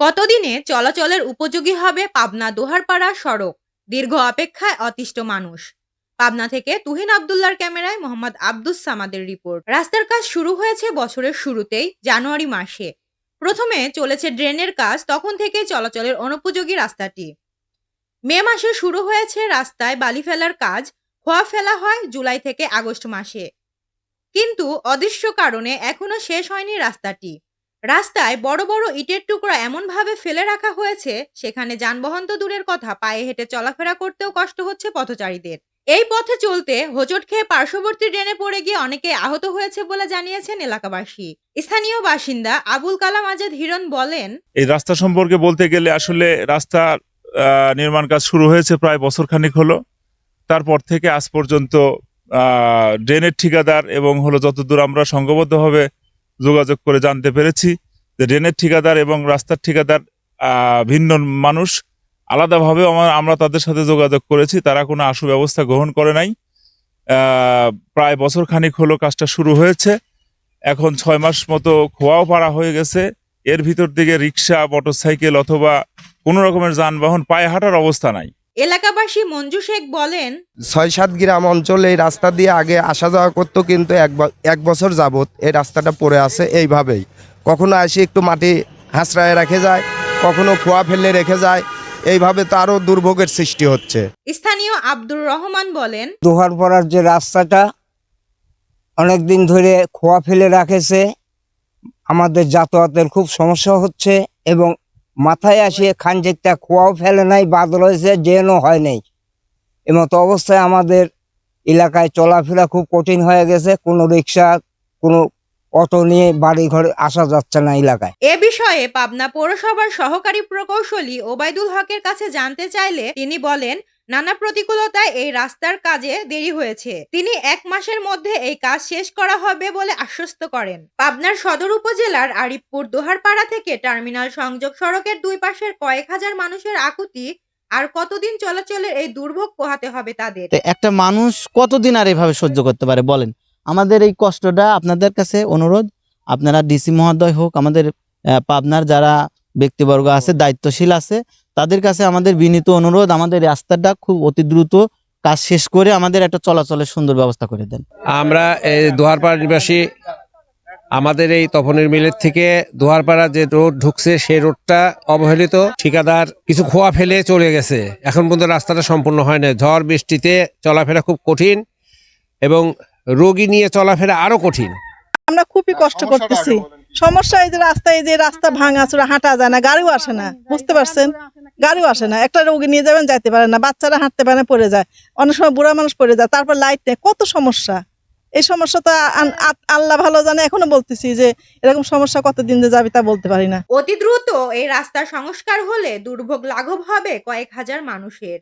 কতদিনে চলাচলের উপযোগী হবে পাবনা দোহারপাড়া সড়ক? দীর্ঘ অপেক্ষায় অতিষ্ঠ মানুষ। পাবনা থেকে তুহিন আবদুল্লার ক্যামেরায় মোহাম্মদ আব্দুস সামাদের রিপোর্ট। রাস্তার কাজ শুরু হয়েছে বছরের শুরুতেই, জানুয়ারি মাসে। প্রথমে চলেছে ড্রেনের কাজ, তখন থেকে চলাচলের অনুপযোগী রাস্তাটি। মে মাসে শুরু হয়েছে রাস্তায় বালি ফেলার কাজ, খোয়া ফেলা হয় জুলাই থেকে আগস্ট মাসে। কিন্তু অদৃশ্য কারণে এখনও শেষ হয়নি রাস্তাটি। রাস্তায় বড় বড় ইটের টুকরা এমনভাবে ফেলে রাখা হয়েছে, সেখানে যানবাহন তো দূরের কথা, পায়ে হেঁটে চলাফেরা করতেও কষ্ট হচ্ছে পথচারীদের। এই পথে চলতে হোঁচট খেয়ে পার্শ্ববর্তী ড্রেনে পড়ে গিয়ে অনেকে আহত হয়েছে বলে জানিয়েছেন এলাকাবাসী। স্থানীয় বাসিন্দা আবুল কালাম আজাদ হিরণ বলেন, এই রাস্তা সম্পর্কে বলতে গেলে আসলে রাস্তা নির্মাণ কাজ শুরু হয়েছে প্রায় বছর খানিক হলো। তারপর থেকে আজ পর্যন্ত ড্রেনের ঠিকাদার এবং হলো যতদূর আমরা সংঘবদ্ধভাবে যোগাযোগ করে জানতে পেরেছি যে ড্রেনের ঠিকাদার এবং রাস্তার ঠিকাদার ভিন্ন মানুষ। আলাদাভাবে আমার, আমরা তাদের সাথে যোগাযোগ করেছি, তারা কোনো আশু ব্যবস্থা গ্রহণ করে নাই। প্রায় বছর খানিক হলো কাজটা শুরু হয়েছে। এখন ছয় মাস মতো খোয়াও পাড়া হয়ে গেছে। এর ভিতর দিকে রিক্সা, মোটরসাইকেল অথবা কোনো রকমের যানবাহন পায়ে হাঁটার অবস্থা নাই। এলাকাবাসী মঞ্জু শেখ বলেন ছয় সাত গ্রাম অঞ্চল এই রাস্তা দিয়ে আগে আসা যাওয়া করতো কিন্তু এক ব- এক বছর যাবত এই রাস্তাটা পড়ে আছে এইভাবেই। কখনো আসি একটু মাটি হাঁচড়ায় রেখে যায় কখনো খোয়া ফেলে রেখে যায় এইভাবে তো আরও দুর্ভোগের সৃষ্টি হচ্ছে। স্থানীয় আব্দুর রহমান বলেন দোহার পড়ার যে রাস্তাটা অনেক দিন ধরে খোয়া ফেলে রাখেছে আমাদের যাতায়াতের খুব সমস্যা হচ্ছে এবং মাথায় আসে খানজেকটা খোয়াও ফেলে নাই, বাদল হয়েছে জেনও হয় নাই। এমতো অবস্থায় আমাদের এলাকায় চলাফেরা খুব কঠিন হয়ে গেছে। কোনো রিক্সা কোনো অটো নিয়ে বাড়ি ঘরে আসা যাচ্ছে না এলাকায়। এ বিষয়ে পাবনা পৌরসভার সহকারী প্রকৌশলী ওবায়দুল হকের কাছে জানতে চাইলে তিনি বলেন নানা প্রতিকূলতায় এই রাস্তার কাজে দেরি হয়েছে। তিনি এক মাসের মধ্যে এই কাজ শেষ করা হবে বলে আশ্বস্ত করেন। পাবনার সদর উপজেলার আরিফপুর দোহারপাড়া থেকে টার্মিনাল সংযোগ সড়কের দুই পাশের কয়েক হাজার মানুষের আকুতি আর কতদিন চলাচলের এই দুর্ভোগ পোহাতে হবে তাদের। একটা মানুষ কতদিন আর এভাবে সহ্য করতে পারে বলেন? আমাদের এই কষ্টটা আপনাদের কাছে অনুরোধ। আপনারা ডিসি মহোদয় হোক, আমাদের পাবনার যারা ব্যক্তিবর্গ আছে, দায়িত্বশীল আছে তাদের কাছে আমাদের বিনীত অনুরোধ আমাদের রাস্তাটা খুব অতি দ্রুত কাজ শেষ করে আমাদের একটা চলাচলের সুন্দর ব্যবস্থা করে দেন। আমরা এই দোহারপাড়া নিবাসী আমাদের এই তপনের মিলের থেকে দোহারপাড়া যে রোড ঢুকছে সেই রোডটা অবহেলিত। ঠিকাদার কিছু খোয়া ফেলে চলে গেছে। এখন পর্যন্ত রাস্তাটা সম্পূর্ণ হয় না ঝড় বৃষ্টিতে চলাফেরা খুব কঠিন এবং রোগী নিয়ে চলাফেরা আরও কঠিন। আমরা খুবই কষ্ট করতেছি। সমস্যা এই যে রাস্তায় এই যে রাস্তা ভাঙা হাঁটা যায় না গাড়িও আসে না। বুঝতে পারছেন? গাড়িও আসে না। একটা রোগী নিয়ে যাবেন, যাইতে পারে না। বাচ্চারা হাঁটতে পারে পড়ে যায়। অনেক সময় বুড়া মানুষ পড়ে যায়, তারপর লাইট নেই। কত সমস্যা। এই সমস্যা তো আল্লাহ ভালো জানে। এখনও বলতেছি যে, এরকম সমস্যা কতদিন যে যাবে তা বলতে পারি না। অতি দ্রুত এই রাস্তা সংস্কার হলে দুর্ভোগ লাঘব হবে কয়েক হাজার মানুষের।